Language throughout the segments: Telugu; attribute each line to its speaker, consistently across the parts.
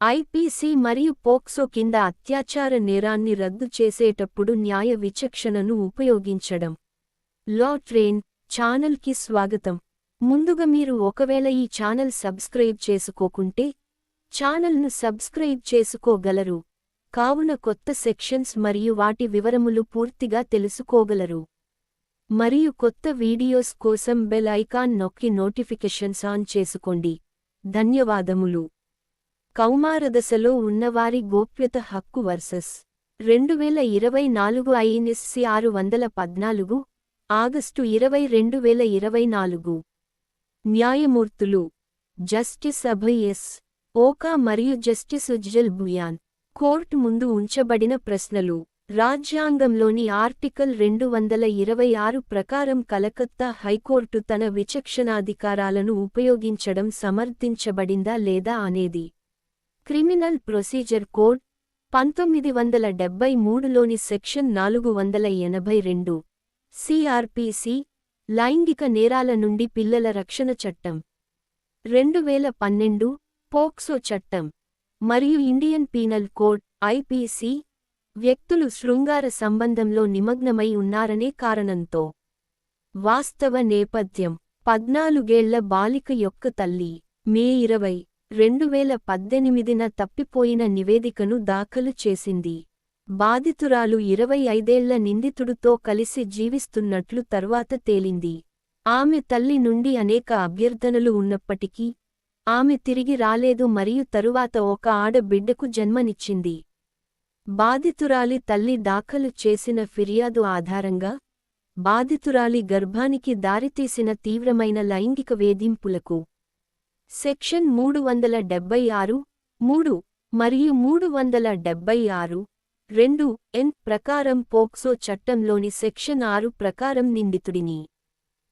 Speaker 1: ఐపీసీ మరియు పోక్సో కింద అత్యాచార నేరాన్ని రద్దు చేసేటప్పుడు న్యాయ విచక్షణను ఉపయోగించడం. లా ట్రైన్ ఛానల్కి స్వాగతం. ముందుగా మీరు ఒకవేళ ఈ ఛానల్ సబ్స్క్రైబ్ చేసుకోకుంటే ఛానల్ను సబ్స్క్రైబ్ చేసుకోగలరు. కావున కొత్త సెక్షన్స్ మరియు వాటి వివరములు పూర్తిగా తెలుసుకోగలరు. మరియు కొత్త వీడియోస్ కోసం బెల్ ఐకాన్ నొక్కి నోటిఫికేషన్స్ ఆన్ చేసుకోండి. ధన్యవాదములు. కౌమారదశలో ఉన్నవారి గోప్యత హక్కు వర్సెస్ రెండు వేల ఇరవై నాలుగు ఐఎన్ఎస్సి ఆరు వందల పద్నాలుగు ఆగస్టు ఇరవై రెండు వేల ఇరవై నాలుగు. న్యాయమూర్తులు జస్టిస్ అభయ్ఎస్ ఓకా మరియు జస్టిస్ ఉజ్జల్ భుయాన్. కోర్టు ముందు ఉంచబడిన ప్రశ్నలు. రాజ్యాంగంలోని ఆర్టికల్ రెండు వందల ఇరవై ఆరు ప్రకారం కలకత్తా హైకోర్టు తన విచక్షణాధికారాలను ఉపయోగించడం సమర్థించబడిందా లేదా అనేది క్రిమినల్ ప్రొసీజర్ కోడ్ పంతొమ్మిది వందల డెబ్బై మూడులోని సెక్షన్ నాలుగు వందల ఎనభై రెండు సిఆర్పిసి లైంగిక నేరాల నుండి పిల్లల రక్షణ చట్టం. రెండు వేల పన్నెండు పోక్సో చట్టం. మరియు ఇండియన్ పీనల్ కోడ్ ఐపీసీ వ్యక్తులు శృంగార సంబంధంలో నిమగ్నమై ఉన్నారనే కారణంతో. వాస్తవ నేపథ్యం పద్నాలుగేళ్ళ బాలిక యొక్క తల్లి మే ఇరవై రెండు వేల పద్దెనిమిదిన తప్పిపోయిన నివేదికను దాఖలు చేసింది. బాధితురాలు ఇరవై ఐదేళ్ళ నిందితుడితో కలిసి జీవిస్తున్నట్లు తర్వాత తేలింది. ఆమె తల్లి నుండి అనేక అభ్యర్థనలు ఉన్నప్పటికీ ఆమె తిరిగి రాలేదు మరియు తరువాత ఒక ఆడబిడ్డకు జన్మనిచ్చింది. బాధితురాలి తల్లి దాఖలు చేసిన ఫిర్యాదు ఆధారంగా బాధితురాలి గర్భానికి దారితీసిన తీవ్రమైన లైంగిక వేధింపులకు సెక్షన్ మూడు వందల డెబ్బై ఆరు మూడు మరియు మూడు వందల డెబ్బై ఆరు రెండు ఎన్ ప్రకారం పోక్సో చట్టంలోని సెక్షన్ ఆరు ప్రకారం నిందితుడిని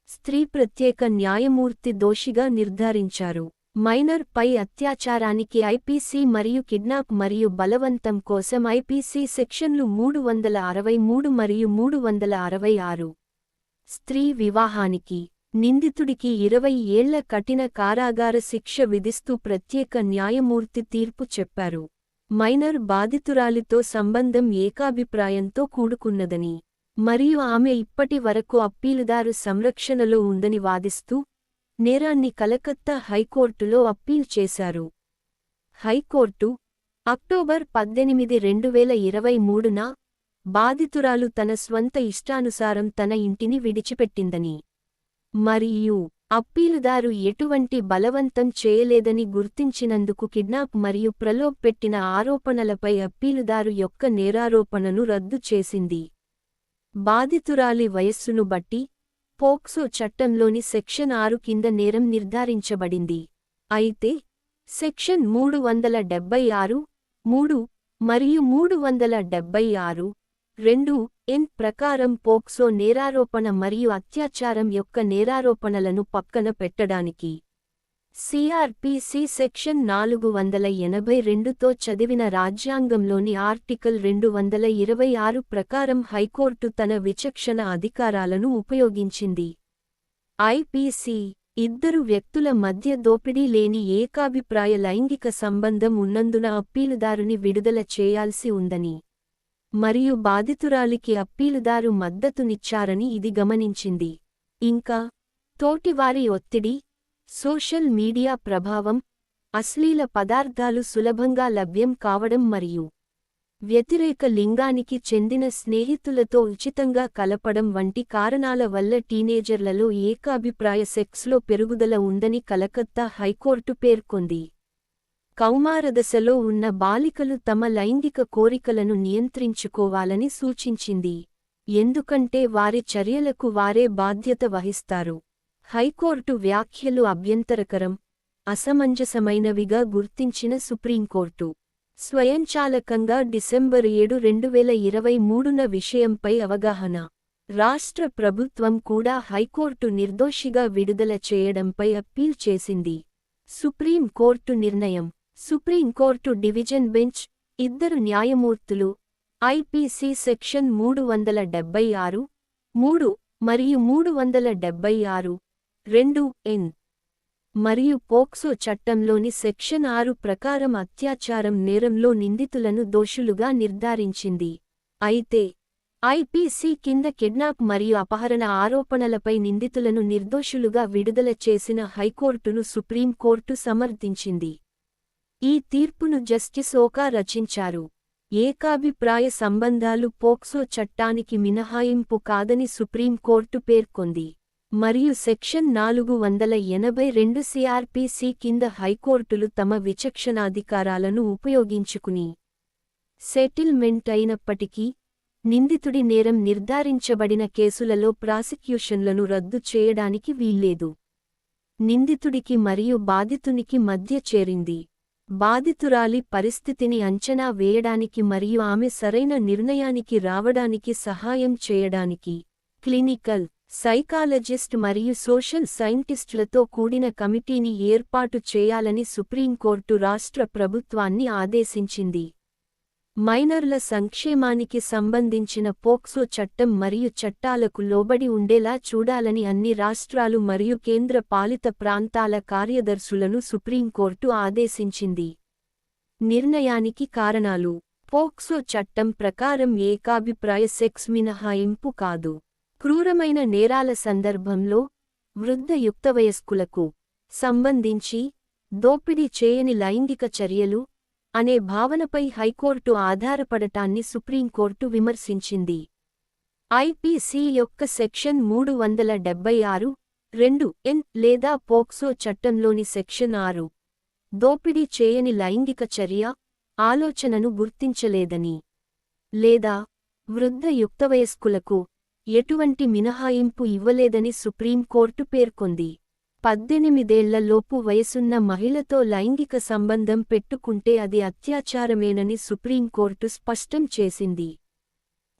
Speaker 1: స్త్రీ ప్రత్యేక న్యాయమూర్తి దోషిగా నిర్ధారించారు. మైనర్ పై అత్యాచారానికి ఐపీసీ మరియు కిడ్నాప్ మరియు బలవంతం కోసం ఐపీసీ సెక్షన్లు మూడు వందల అరవై మూడు మరియు మూడు వందల అరవై ఆరు. స్త్రీ వివాహానికి నిందితుడికి ఇరవై ఏళ్ళ కఠిన కారాగార శిక్ష విధిస్తూ ప్రత్యేక న్యాయమూర్తి తీర్పు చెప్పారు. మైనర్ బాధితురాలితో సంబంధం ఏకాభిప్రాయంతో కూడుకున్నదని మరియు ఆమె ఇప్పటి వరకు అప్పీలుదారు సంరక్షణలో ఉందని వాదిస్తూ నేరాన్ని కలకత్తా హైకోర్టులో అప్పీల్ చేశారు. హైకోర్టు అక్టోబర్ పద్దెనిమిది రెండు వేల ఇరవై మూడున బాధితురాలు తన స్వంత ఇష్టానుసారం తన ఇంటిని విడిచిపెట్టిందని మరియు అప్పీలుదారు ఎటువంటి బలవంతం చేయలేదని గుర్తించినందుకు కిడ్నాప్ మరియు ప్రలోభ్ పెట్టిన ఆరోపణలపై అప్పీలుదారు యొక్క నేరారోపణను రద్దు చేసింది. బాధితురాలి వయస్సును బట్టి పోక్సో చట్టంలోని సెక్షన్ ఆరు కింద నేరం నిర్ధారించబడింది. అయితే సెక్షన్ మూడు వందల డెబ్బై ఆరు మూడు మరియు మూడు వందల డెబ్బై ఆరు రెండు ఎన్ ప్రకారం పోక్సో నేరారోపణ మరియు అత్యాచారం యొక్క నేరారోపణలను పక్కన పెట్టడానికి సిఆర్పిసి సెక్షన్ నాలుగు వందల ఎనభై రెండుతో చదివిన రాజ్యాంగంలోని ఆర్టికల్ రెండు వందల ఇరవై ఆరు ప్రకారం హైకోర్టు తన విచక్షణ అధికారాలను ఉపయోగించింది. ఐపీసీ ఇద్దరు వ్యక్తుల మధ్య దోపిడీ లేని ఏకాభిప్రాయ లైంగిక సంబంధం ఉన్నందున అప్పీలుదారుని విడుదల చేయాల్సి ఉందని మరియు బాధితురాలికి అప్పీలుదారు మద్దతునిచ్చారని ఇది గమనించింది. ఇంకా తోటివారి ఒత్తిడి సోషల్ మీడియా ప్రభావం అశ్లీల పదార్థాలు సులభంగా లభ్యం కావడం మరియు వ్యతిరేక లింగానికి చెందిన స్నేహితులతో ఉచితంగా కలపడం వంటి కారణాల వల్ల టీనేజర్లలో ఏకాభిప్రాయ సెక్స్లో పెరుగుదల ఉందని కలకత్తా హైకోర్టు పేర్కొంది. కౌమారదశలో ఉన్న బాలికలు తమ లైంగిక కోరికలను నియంత్రించుకోవాలని సూచించింది. ఎందుకంటే వారి చర్యలకు వారే బాధ్యత వహిస్తారు. హైకోర్టు వ్యాఖ్యలు అభ్యంతరకరం అసమంజసమైనవిగా గుర్తించిన సుప్రీంకోర్టు. స్వయంచాలకంగా డిసెంబర్ ఏడు రెండు వేల ఇరవై మూడున విషయంపై అవగాహన. రాష్ట్ర ప్రభుత్వం కూడా హైకోర్టు నిర్దోషిగా విడుదల చేయడంపై అప్పీల్ చేసింది. సుప్రీం కోర్టు నిర్ణయం. సుప్రీంకోర్టు డివిజన్ బెంచ్ ఇద్దరు న్యాయమూర్తులు ఐపీసీ సెక్షన్ మూడు వందల డెబ్బై ఆరు మూడు మరియు మూడు వందల డెబ్బై ఆరు రెండు ఎన్ మరియు పోక్సో చట్టంలోని సెక్షన్ ఆరు ప్రకారం అత్యాచారం నేరంలో నిందితులను దోషులుగా నిర్ధారించింది. అయితే ఐపీసీ కింద కిడ్నాప్ మరియు అపహరణ ఆరోపణలపై నిందితులను నిర్దోషులుగా విడుదల చేసిన హైకోర్టును సుప్రీంకోర్టు సమర్థించింది. ఈ తీర్పును జస్టిస్ ఓకా రచించారు. ఏకాభిప్రాయ సంబంధాలు పోక్సో చట్టానికి మినహాయింపు కాదని సుప్రీంకోర్టు పేర్కొంది. మరియు సెక్షన్ నాలుగు వందల ఎనభై రెండు సిఆర్పిసి కింద హైకోర్టులు తమ విచక్షణాధికారాలను ఉపయోగించుకుని సెటిల్మెంట్ అయినప్పటికీ నిందితుడి నేరం నిర్ధారించబడిన కేసులలో ప్రాసిక్యూషన్లను రద్దు చేయడానికి వీల్లేదు. నిందితుడికి మరియు బాధితునికి మధ్య చేరింది. బాధితురాలి పరిస్థితిని అంచనా వేయడానికి మరియు ఆమె సరైన నిర్ణయానికి రావడానికి సహాయం చేయడానికి క్లినికల్ సైకాలజిస్ట్ మరియు సోషల్ సైంటిస్టులతో కూడిన కమిటీని ఏర్పాటు చేయాలని సుప్రీంకోర్టు రాష్ట్ర ప్రభుత్వాన్ని ఆదేశించింది. మైనర్ల సంక్షేమానికి సంబంధించిన పోక్సో చట్టం మరియు చట్టాలకు లోబడి ఉండేలా చూడాలని అన్ని రాష్ట్రాలు మరియు కేంద్ర పాలిత ప్రాంతాల కార్యదర్శులను సుప్రీంకోర్టు ఆదేశించింది. నిర్ణయానికి కారణాలు. పోక్సో చట్టం ప్రకారం ఏకాభిప్రాయ సెక్స్ మినహాయింపు కాదు. క్రూరమైన నేరాల సందర్భంలో వృద్ధ యుక్తవయస్కులకు సంబంధించి దోపిడీ చేయని లైంగిక చర్యలు అనే భావనపై హైకోర్టు ఆధారపడటాన్ని సుప్రీంకోర్టు విమర్శించింది. ఐపీసీ యొక్క సెక్షన్ మూడు వందల డెబ్బై ఆరు రెండు ఎన్ లేదా పోక్సో చట్టంలోని సెక్షన్ ఆరు. దోపిడీ చేయని లైంగిక చర్య ఆలోచనను గుర్తించలేదని. లేదా వృద్ధ యుక్తవయస్కులకు ఎటువంటి మినహాయింపు ఇవ్వలేదని సుప్రీంకోర్టు పేర్కొంది. పద్దెనిమిదేళ్ళలోపు వయసున్న మహిళతో లైంగిక సంబంధం పెట్టుకుంటే అది అత్యాచారమేనని సుప్రీంకోర్టు స్పష్టం చేసింది.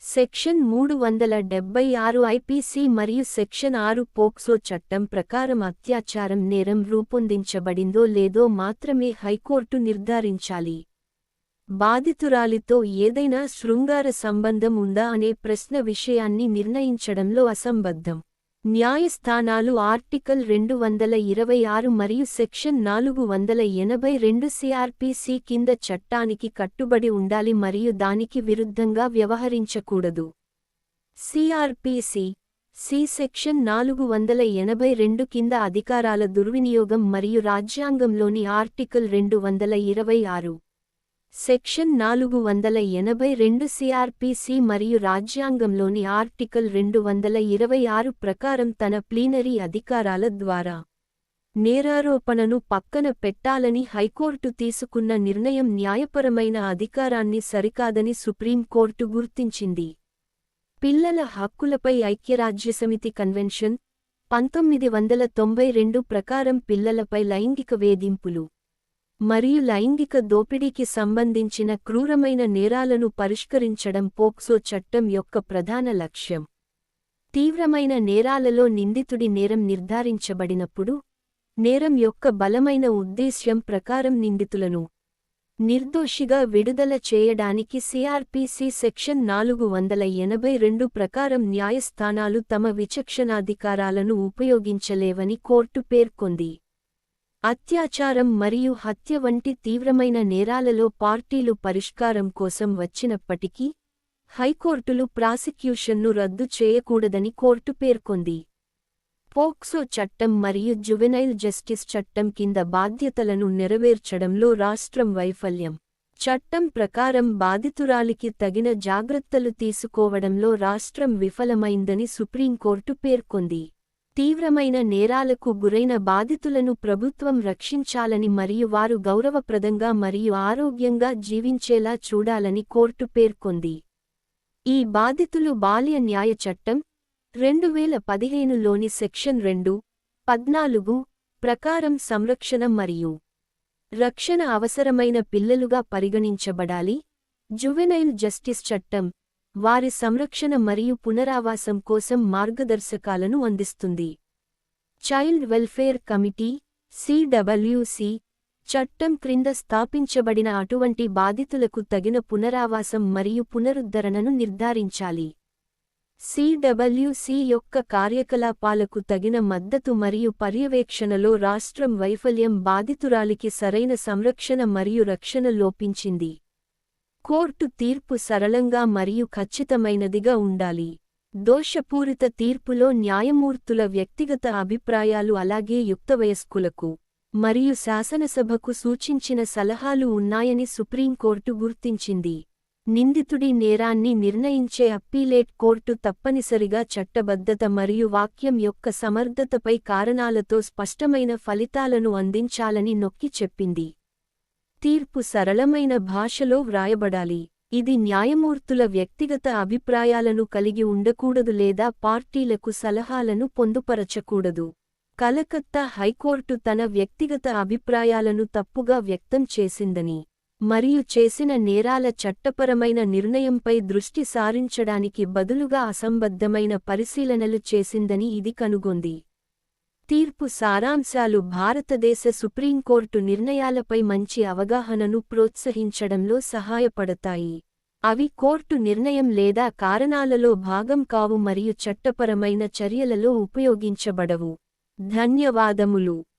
Speaker 1: సెక్షన్ మూడు వందల డెబ్బై ఆరు ఐపీసీ మరియు సెక్షన్ ఆరు పోక్సో చట్టం ప్రకారం అత్యాచారం నేరం రూపొందించబడిందో లేదో మాత్రమే హైకోర్టు నిర్ధారించాలి. బాధితురాలితో ఏదైనా శృంగార సంబంధం ఉందా అనే ప్రశ్న విషయాన్ని నిర్ణయించడంలో అసంబద్ధం. న్యాయస్థానాలు ఆర్టికల్ రెండు వందల ఇరవై ఆరు మరియు సెక్షన్ నాలుగు వందల ఎనభై రెండు సిఆర్పిసి కింద చట్టానికి కట్టుబడి ఉండాలి మరియు దానికి విరుద్ధంగా వ్యవహరించకూడదు. సిఆర్పిసి సి సెక్షన్ నాలుగు వందల ఎనభై రెండు కింద అధికారాల దుర్వినియోగం మరియు రాజ్యాంగంలోని ఆర్టికల్ రెండు వందల ఇరవై ఆరు. సెక్షన్ నాలుగు వందల ఎనభై రెండు సిఆర్పిసి మరియు రాజ్యాంగంలోని ఆర్టికల్ రెండు వందల ఇరవై ఆరు ప్రకారం తన ప్లీనరీ అధికారాల ద్వారా నేరారోపణను పక్కన పెట్టాలని హైకోర్టు తీసుకున్న నిర్ణయం న్యాయపరమైన అధికారాన్ని సరికాదని సుప్రీంకోర్టు గుర్తించింది. పిల్లల హక్కులపై ఐక్యరాజ్యసమితి కన్వెన్షన్ పంతొమ్మిది వందల తొంభై రెండు ప్రకారం పిల్లలపై లైంగిక వేధింపులు మరియు లైంగిక దోపిడీకి సంబంధించిన క్రూరమైన నేరాలను పరిష్కరించడం పోక్సో చట్టం యొక్క ప్రధాన లక్ష్యం. తీవ్రమైన నేరాలలో నిందితుడి నేరం నిర్ధారించబడినప్పుడు నేరం యొక్క బలమైన ఉద్దేశ్యం ప్రకారం నిందితులను నిర్దోషిగా విడుదల చేయడానికి సిఆర్పిసి సెక్షన్ నాలుగు వందల ఎనభై రెండు ప్రకారం న్యాయస్థానాలు తమ విచక్షణాధికారాలను ఉపయోగించలేవని కోర్టు పేర్కొంది. అత్యాచారం మరియు హత్య వంటి తీవ్రమైన నేరాలలో పార్టీలు పరిష్కారం కోసం వచ్చినప్పటికీ హైకోర్టులు ప్రాసిక్యూషన్ను రద్దు చేయకూడదని కోర్టు పేర్కొంది. పోక్సో చట్టం మరియు జువెనైల్ జస్టిస్ చట్టం కింద బాధ్యతలను నెరవేర్చడంలో రాష్ట్రం వైఫల్యం. చట్టం ప్రకారం బాధితురాలికి తగిన జాగ్రత్తలు తీసుకోవడంలో రాష్ట్రం విఫలమైందని సుప్రీంకోర్టు పేర్కొంది. తీవ్రమైన నేరాలకు గురైన బాధితులను ప్రభుత్వం రక్షించాలని మరియు వారు గౌరవప్రదంగా మరియు ఆరోగ్యంగా జీవించేలా చూడాలని కోర్టు పేర్కొంది. ఈ బాధితులు బాల్య న్యాయ చట్టం రెండు వేల పదిహేనులోని సెక్షన్ రెండు పద్నాలుగు ప్రకారం సంరక్షణ మరియు రక్షణ అవసరమైన పిల్లలుగా పరిగణించబడాలి. జువెనైల్ జస్టిస్ చట్టం వారి సంరక్షణ మరియు పునరావాసం కోసం మార్గదర్శకాలను అందిస్తుంది. చైల్డ్ వెల్ఫేర్ కమిటీ సిడబ్ల్యూసి చట్టం క్రింద స్థాపించబడిన అటువంటి బాధితులకు తగిన పునరావాసం మరియు పునరుద్ధరణను నిర్ధారించాలి. సిడబ్ల్యూసి యొక్క కార్యకలాపాలకు తగిన మద్దతు మరియు పర్యవేక్షణలో రాష్ట్రం వైఫల్యం బాధితురాలికి సరైన సంరక్షణ మరియు రక్షణ లోపించింది. కోర్టు తీర్పు సరళంగా మరియు ఖచ్చితమైనదిగా ఉండాలి. దోషపూరిత తీర్పులో న్యాయమూర్తుల వ్యక్తిగత అభిప్రాయాలు అలాగే యుక్తవయస్కులకు మరియు శాసనసభకు సూచించిన సలహాలు ఉన్నాయని సుప్రీంకోర్టు గుర్తించింది. నిందితుడి నేరాన్ని నిర్ణయించే అప్పీలేట్ కోర్టు తప్పనిసరిగా చట్టబద్ధత మరియు వాక్యం యొక్క సమర్థతపై కారణాలతో స్పష్టమైన ఫలితాలను అందించాలని నొక్కి చెప్పింది. తీర్పు సరళమైన భాషలో వ్రాయబడాలి. ఇది న్యాయమూర్తుల వ్యక్తిగత అభిప్రాయాలను కలిగి ఉండకూడదు లేదా పార్టీలకు సలహాలను పొందుపరచకూడదు. కలకత్తా హైకోర్టు తన వ్యక్తిగత అభిప్రాయాలను తప్పుగా వ్యక్తం చేసిందని మరియు చేసిన నేరాల చట్టపరమైన నిర్ణయంపై దృష్టి సారించడానికి బదులుగా అసంబద్ధమైన పరిశీలనలు చేసిందని ఇది కనుగొంది. తీర్పు సారాంశాలు భారతదేశ సుప్రీంకోర్టు నిర్ణయాలపై మంచి అవగాహనను ప్రోత్సహించడంలో సహాయపడతాయి. అవి కోర్టు నిర్ణయం లేదా కారణాలలో భాగం కావు మరియు చట్టపరమైన చర్యలలో ఉపయోగించబడవు. ధన్యవాదములు.